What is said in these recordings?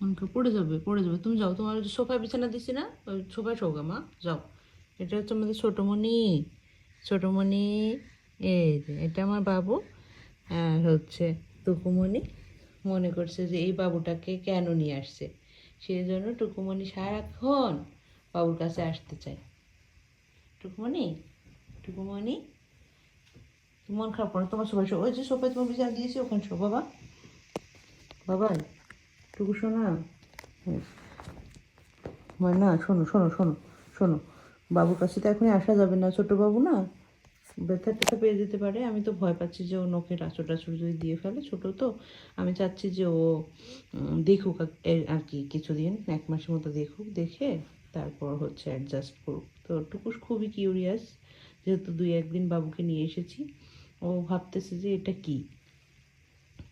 অঙ্ক, পড়ে যাবে পড়ে যাবে। তুমি যাও, তোমার সোফায় বিছানা দিছি না? সোফায় শোগা মা, যাও। এটা হচ্ছে আমাদের ছোটোমণি ছোটোমণি, এই যে, এটা আমার বাবু আর হচ্ছে টুকুমণি। মনে করছে যে এই বাবুটাকে কেন নিয়ে আসছে? সেই জন্য টুকুমণি সারাক্ষণ বাবুর কাছে আসতে চায়। টুকুমণি টুকুমণি, মন খারাপ করো, তোমার সবাই ওই যে সোফায় তোমার বিছানা দিয়েছি, ওখানে শো বাবা। বাবা টুকু শোনা? মানে না, শোনো শোনো শোনো শোনো। বাবুর কাছে তো এখনই আসা যাবে না ছোট বাবু না? ব্যথা ট্যাথা পেয়ে যেতে পারে, আমি তো ভয় পাচ্ছি যে ও নখের আঁচড় টাচড় যদি দিয়ে ফেলে, ছোট তো। আমি চাচ্ছি যে ও দেখুক আর- কি, কিছুদিন, এক মাসের মতো দেখুক, দেখে তারপর হচ্ছে অ্যাডজাস্ট করুক। তো টুকুস খুবই কিউরিয়াস যেহেতু দুই একদিন বাবুকে নিয়ে এসেছি, ও ভাবতেছে যে এটা কি?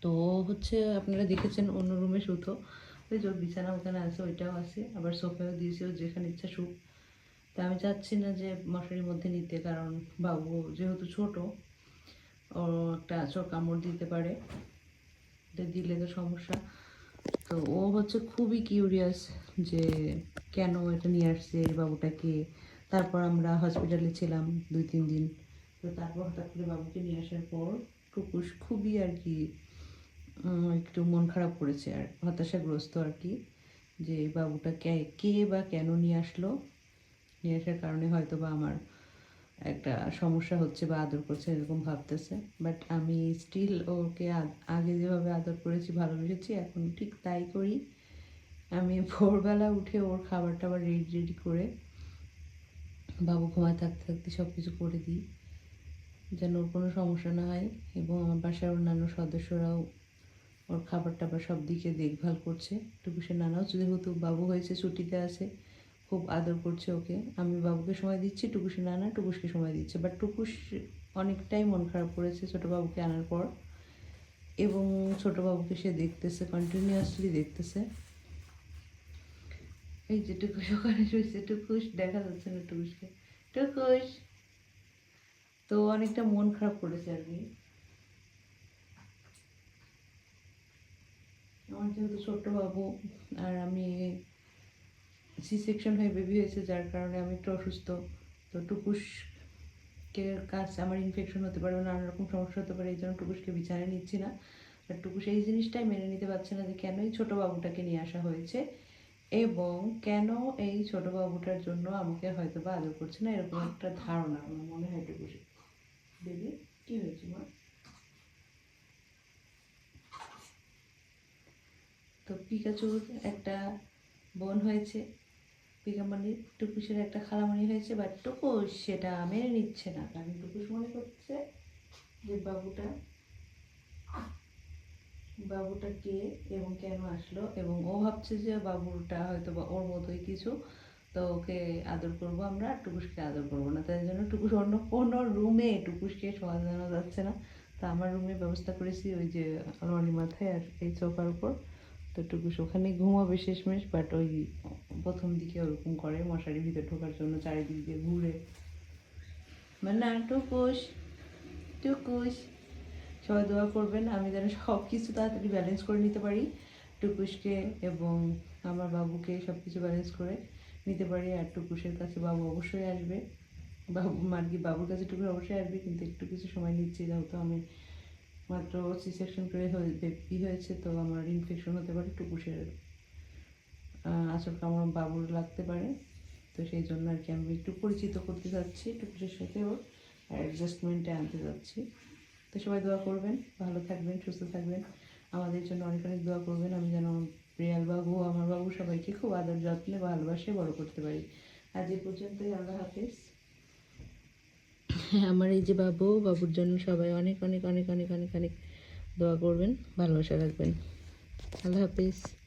তো হচ্ছে আপনারা দেখেছেন অন্য রুমে শুতো। ওই যে বিছানা ওখানে আছে, ওইটাও আছে। আবার সোফাও দিয়েছি যেখানে ইচ্ছা শুক। তা আমি চাচ্ছি না যে মশারির মধ্যে নিতে, কারণ বাবু যেহেতু ছোট, ও একটা আচর কামড় দিতে পারে। দিলে তো সমস্যা। তো ও হচ্ছে খুবই কিউরিয়াস যে কেন এটা নিয়ে আসছে, এই বাবুটাকে। তারপর আমরা হসপিটালে ছিলাম দুই তিন দিন। তো তারপর হঠাৎ করে বাবুকে নিয়ে আসার পর টুকুস খুবই আর কি একটু মন খারাপ করেছে আর হতাশাগ্রস্ত আর কি, যে বাবুটা কে বা কেন নিয়ে আসলো? নিয়ে আসার কারণে হয়তো বা আমার একটা সমস্যা হচ্ছে বা আদর করছে, এরকম ভাবতেছে। বাট আমি স্টিল ওকে আগে যেভাবে আদর করেছি, ভালোবেসেছি, এখন ঠিক তাই করি। আমি ভোরবেলা উঠে ওর খাবার টাবার রেডি রেডি করে বাবু ঘুমায় থাকতে থাকতে সব কিছু করে দিই। যেন ওর কোনো সমস্যা না হয় এবং আমার বাসার অন্যান্য সদস্যরাও ওর খাবার টাবার সব দিকে দেখভাল করছে। টুকুসের নানাও যেহেতু বাবু হয়েছে, ছুটিতে আছে, খুব আদর করছে ওকে। আমি বাবুকে সময় দিচ্ছি টুকুসের নানা টুকুসকে সময় দিচ্ছে। বাট টুকুস অনেকটাই মন খারাপ করেছে ছোটো বাবুকে আনার পর। এবং ছোটো বাবুকে সে দেখতেছে কন্টিনিউয়াসলি দেখতেছে। এই যে টুকুস, ওখানে শুয়েছে। টুকুস, দেখা যাচ্ছে না টুকুসকে। টুকুস! তো অনেকটা মন খারাপ করেছে আর কি। আমার যেহেতু ছোট্ট বাবু, আর আমি সি সেকশন হয়ে বেবি হয়েছে, যার কারণে আমি একটু অসুস্থ। তো টুকুসকে কাজ আমার ইনফেকশন হতে পারে নানা রকম সমস্যা হতে পারে, এই জন্য টুকুসকে বিছানায় নিচ্ছি না। আর টুকুস এই জিনিসটাই মেনে নিতে পারছে না যে কেন এই ছোটো বাবুটাকে নিয়ে আসা হয়েছে এবং কেন এই ছোট বাবুটার জন্য আমাকে হয়তো বা আদর করছে না, এরকম একটা ধারণা আমার মনে হয় টুকুসের। বেবি, কী হয়েছে মা? তো পিকাচুর একটা বোন হয়েছে। পিকামণি টুকুসের একটা খালামণি হয়েছে বাট টুকুস সেটা মেনে নিচ্ছে না। কারণ টুকুস মনে করছে যে বাবুটা বাবুটা কে এবং কেন আসলো এবং ও ভাবছে যে বাবুটা হয়তো বা ওর মতোই কিছু, তো ওকে আদর করব আমরা টুকুসকে আদর করব না। তাই জন্য টুকুস অন্য কোনো রুমে টুকুসকে জানা যাচ্ছে না। তা আমার রুমে ব্যবস্থা করেছি ওই যে আলমারি মাথায় আর এই সোফার উপর। তো টুকুস ওখানে ঘুমাবে শেষমেশ বাট ওই প্রথম দিকে ওরকম করে মশারির ভিতরে ঢোকার জন্য চারিদিক দিয়ে ঘুরে। মানে টুকুস টুকুস সবাই দোয়া করবেন, আমি যেন সব কিছু তাড়াতাড়ি ব্যালেন্স করে নিতে পারি, টুকুসকে এবং আমার বাবুকে সব কিছু ব্যালেন্স করে নিতে পারি, আর টুকুসের কাছে বাবু অবশ্যই আসবে। বাবু আর কি বাবুর কাছে টুকুস অবশ্যই আসবে, কিন্তু একটু কিছু সময় নিচ্ছি, যেহেতু আমি মাত্র সি সেকশন করে হয়ে ই হয়েছে তো আমার ইনফেকশন হতে পারে টুকুসের আসল আমার বাবুর লাগতে পারে, তো সেই জন্য আর কি আমি একটু পরিচিত করতে যাচ্ছি টুকুসের সাথে ওর অ্যাডজাস্টমেন্টে আনতে যাচ্ছি। তো সবাই দোয়া করবেন, ভালো থাকবেন, সুস্থ থাকবেন। আমাদের জন্য অনেক অনেক দোয়া করবেন, আমি যেন প্রিয়াল বাবু আমার বাবু সবাইকে খুব আদর যত্নে ভালোবাসে বড় করতে পারি। আজ এ পর্যন্তই, আল্লাহ হাফিজ। আমার এই যে বাবু, বাবুর জন্য সবাই অনেক অনেক অনেক অনেক অনেক অনেক দোয়া করবেন, ভালোবাসা রাখবেন। আল্লাহ হাফিজ।